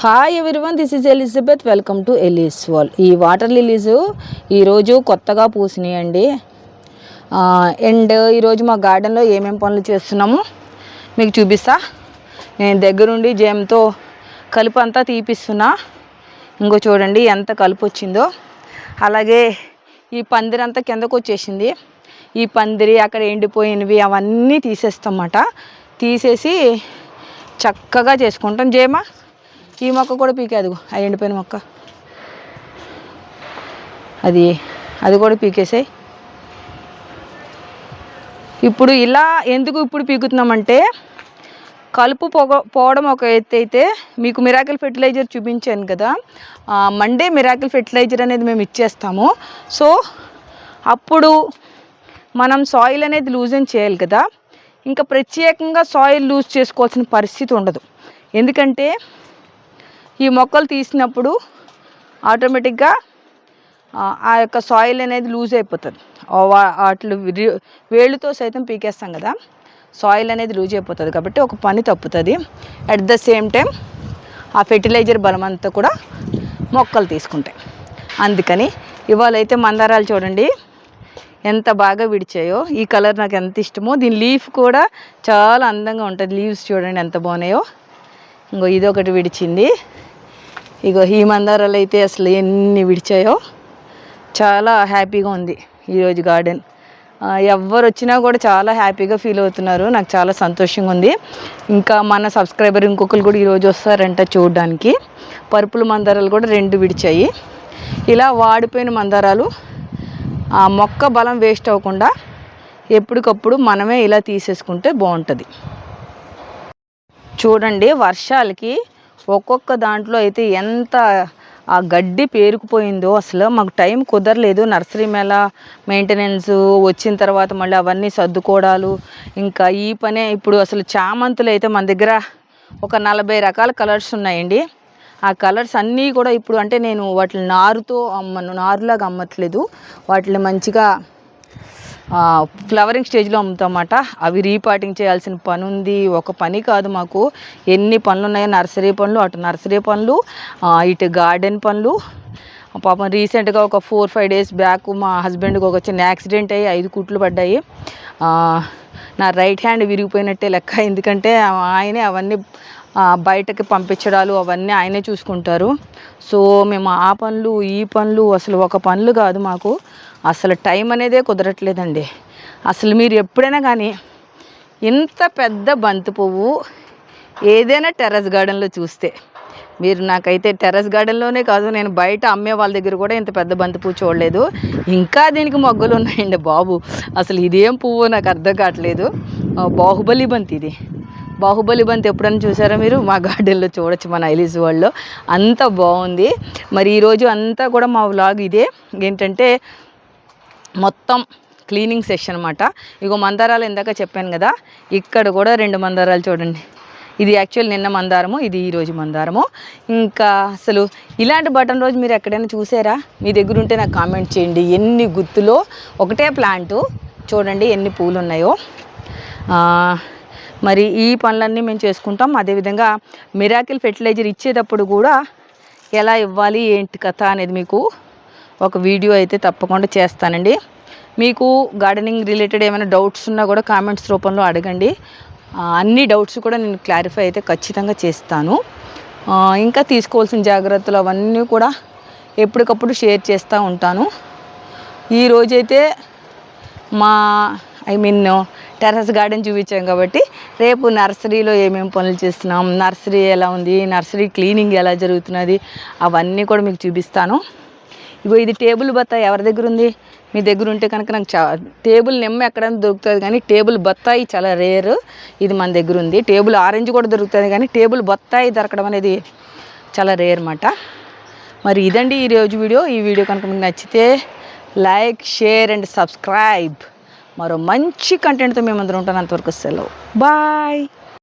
Hi everyone this is Elizabeth welcome to Ellie's wall ఈ water lilies ఈరోజు కొత్తగా పూసినాయండి. And ఈరోజు మా గార్డెన్లో ఏమేమి పనులు చేస్తున్నాము? మీకు చూపిస్తా. నేను దగ్గరుండి జేమ్తో కలుపు అంతా తీపిస్తున్నా. ఇంకో చూడండి ఎంత కలుపు వచ్చిందో అలాగే ఈ పందిరి అంతా కిందకు వచ్చేసింది ఈ పందిరి అక్కడ ఎండిపోయినవి అవన్నీ తీసేస్తామన్నమాట తీసేసి చక్కగా చేసుకుంటాం. జేమా? ఈ మొక్క కూడా పీకేది ఆ ఎండిపోయిన మొక్క. అది అది కూడా పీకేసాయి. ఇప్పుడు ఇలా ఎందుకు ఇప్పుడు పీకుతున్నామంటే కలుపు పొగ పోవడం ఒక ఎత్తు అయితే మీకు మిరాకిల్ ఫెర్టిలైజర్ చూపించాను కదా మండే మిరాకిల్ ఫెర్టిలైజర్ అనేది మేము ఇచ్చేస్తాము. సో అప్పుడు మనం సాయిల్ అనేది లూజన్ చేయాలి కదా ఇంకా ప్రత్యేకంగా సాయిల్ లూజ్ చేసుకోవాల్సిన పరిస్థితి ఉండదు. ఎందుకంటే ఈ మొక్కలు తీసినప్పుడు ఆటోమేటిక్గా ఆ, యొక్క సాయిల్ అనేది లూజ్ అయిపోతుంది. ఆ వాటిలో వేళ్ళుతో సైతం పీకేస్తాం కదా సాయిల్ అనేది లూజ్ అయిపోతుంది కాబట్టి ఒక పని తప్పుతుంది. అట్ ద సేమ్ టైం ఆ ఫెర్టిలైజర్ బలం అంతా కూడా మొక్కలు తీసుకుంటాయి. అందుకని ఇవాళ అయితే మందారాలు చూడండి ఎంత బాగా విడిచాయో ఈ కలర్ నాకు ఎంత ఇష్టమో దీని లీఫ్ కూడా చాలా అందంగా ఉంటుంది. లీవ్స్ చూడండి ఎంత బాగున్నాయో. ఇంకో ఇదొకటి విడిచింది. ఇగో ఈ మందారాలు అయితే అసలు ఎన్ని విడిచాయో. చాలా హ్యాపీగా ఉంది ఈరోజు గార్డెన్. ఎవరు వచ్చినా కూడా చాలా హ్యాపీగా ఫీల్ అవుతున్నారు. నాకు చాలా సంతోషంగా ఉంది. ఇంకా మన సబ్స్క్రైబర్ ఇంకొకరు కూడా ఈరోజు వస్తారంట చూడడానికి. పరుపుల మందారాలు కూడా రెండు విడిచాయి. ఇలా వాడిపోయిన మందారాలు ఆ మొక్క బలం వేస్ట్ అవ్వకుండా ఎప్పటికప్పుడు మనమే ఇలా తీసేసుకుంటే బాగుంటుంది. చూడండి వర్షాలకి ఒక్కొక్క దాంట్లో అయితే ఎంత ఆ గడ్డి పేరుకుపోయిందో అసలు మాకు టైం కుదరలేదు. నర్సరీ మేళ మెయింటెనెన్స్ వచ్చిన తర్వాత మళ్ళీ అవన్నీ సర్దుకోవడాలు. ఇంకా ఈ పనే ఇప్పుడు అసలు చామంతులు అయితే మన దగ్గర ఒక నలభై రకాల కలర్స్ ఉన్నాయండి. ఆ కలర్స్ అన్నీ కూడా ఇప్పుడు అంటే నేను వాటిని నారుతో అమ్మను నారులాగా అమ్మట్లేదు. వాటిని మంచిగా ఫ్లవరింగ్ స్టేజ్లో అమ్ముతామన్నమాట అవి రీపాటింగ్ చేయాల్సిన పని ఉంది ఒక పని కాదు మాకు. ఎన్ని పనులు ఉన్నాయో నర్సరీ పనులు అటు నర్సరీ పనులు ఇటు గార్డెన్ పనులు. పాపం రీసెంట్గా ఒక ఫోర్ ఫైవ్ డేస్ బ్యాక్ మా హస్బెండ్కి ఒక చిన్న యాక్సిడెంట్ అయ్యి ఐదు కుట్లు పడ్డాయి. నా రైట్ హ్యాండ్ విరిగిపోయినట్టే లెక్క. ఎందుకంటే ఆయనే అవన్నీ బయటకి పంపించడాలు అవన్నీ ఆయనే చూసుకుంటారు. సో మేము ఆ పనులు ఈ పనులు అసలు ఒక పనులు కాదు మాకు. అసలు టైం అనేదే కుదరట్లేదండి. అసలు మీరు ఎప్పుడైనా కానీ ఇంత పెద్ద బంతి పువ్వు ఏదైనా టెర్రస్ గార్డెన్లో చూస్తే మీరు నాకైతే టెర్రస్ గార్డెన్లోనే కాదు నేను బయట అమ్మే వాళ్ళ దగ్గర కూడా ఇంత పెద్ద బంతి పువ్వు చూడలేదు. ఇంకా దీనికి మొగ్గలు ఉన్నాయండి బాబు. అసలు ఇదేం పువ్వు నాకు అర్థం కావట్లేదు. బాహుబలి బంతి ఇది. బాహుబలి బంతి ఎప్పుడైనా చూసారా మీరు? మా గార్డెన్లో చూడొచ్చు మన ఐలిస్ వరల్డ్లో. అంత బాగుంది. మరి ఈరోజు అంతా కూడా మా వ్లాగ్ ఇదే. ఏంటంటే మొత్తం క్లీనింగ్ సెషన్ అనమాట ఇగో మందారాలు ఇందాక చెప్పాను కదా ఇక్కడ కూడా రెండు మందారాలు చూడండి. ఇది యాక్చువల్ నిన్న మందారము ఇది ఈరోజు మందారము. ఇంకా అసలు ఇలాంటి బటన్ రోజు మీరు ఎక్కడైనా చూసారా? మీ దగ్గర ఉంటే నాకు కామెంట్ చేయండి. ఎన్ని గుత్తులో ఒకటే ప్లాంటు. చూడండి ఎన్ని పూలు ఉన్నాయో మరి ఈ పనులన్నీ మేము చేసుకుంటాం. అదేవిధంగా మిరాకిల్ ఫెర్టిలైజర్ ఇచ్చేటప్పుడు కూడా ఎలా ఇవ్వాలి ఏంటి కథ అనేది మీకు ఒక వీడియో అయితే తప్పకుండా చేస్తానండి. మీకు గార్డెనింగ్ రిలేటెడ్ ఏమైనా డౌట్స్ ఉన్నా కూడా కామెంట్స్ రూపంలో అడగండి. అన్ని డౌట్స్ కూడా నేను క్లారిఫై అయితే ఖచ్చితంగా చేస్తాను. ఇంకా తీసుకోవాల్సిన జాగ్రత్తలు అవన్నీ కూడా ఎప్పటికప్పుడు షేర్ చేస్తూ ఉంటాను. ఈ రోజైతే మా ఐ మీన్ టెర్రస్ గార్డెన్ చూపించాం కాబట్టి రేపు నర్సరీలో ఏమేమి పనులు చేస్తున్నాం నర్సరీ ఎలా ఉంది నర్సరీ క్లీనింగ్ ఎలా జరుగుతున్నది అవన్నీ కూడా మీకు చూపిస్తాను. ఇగో ఇది టేబుల్ బత్తాయి ఎవరి దగ్గర ఉంది? మీ దగ్గర ఉంటే కనుక నాకు చా టేబుల్ నిమ్మ ఎక్కడైనా దొరుకుతుంది కానీ టేబుల్ బత్తాయి చాలా రేర్. ఇది మన దగ్గర ఉంది. టేబుల్ ఆరెంజ్ కూడా దొరుకుతుంది కానీ టేబుల్ బత్తాయి దొరకడం అనేది చాలా రేర్ అన్నమాట. మరి ఇదండి ఈ రోజు వీడియో. ఈ వీడియో కనుక మీకు నచ్చితే లైక్ షేర్ అండ్ సబ్స్క్రైబ్. మరో మంచి కంటెంట్తో మేము అందరం ఉంటాను అంతవరకు సెలవు. బాయ్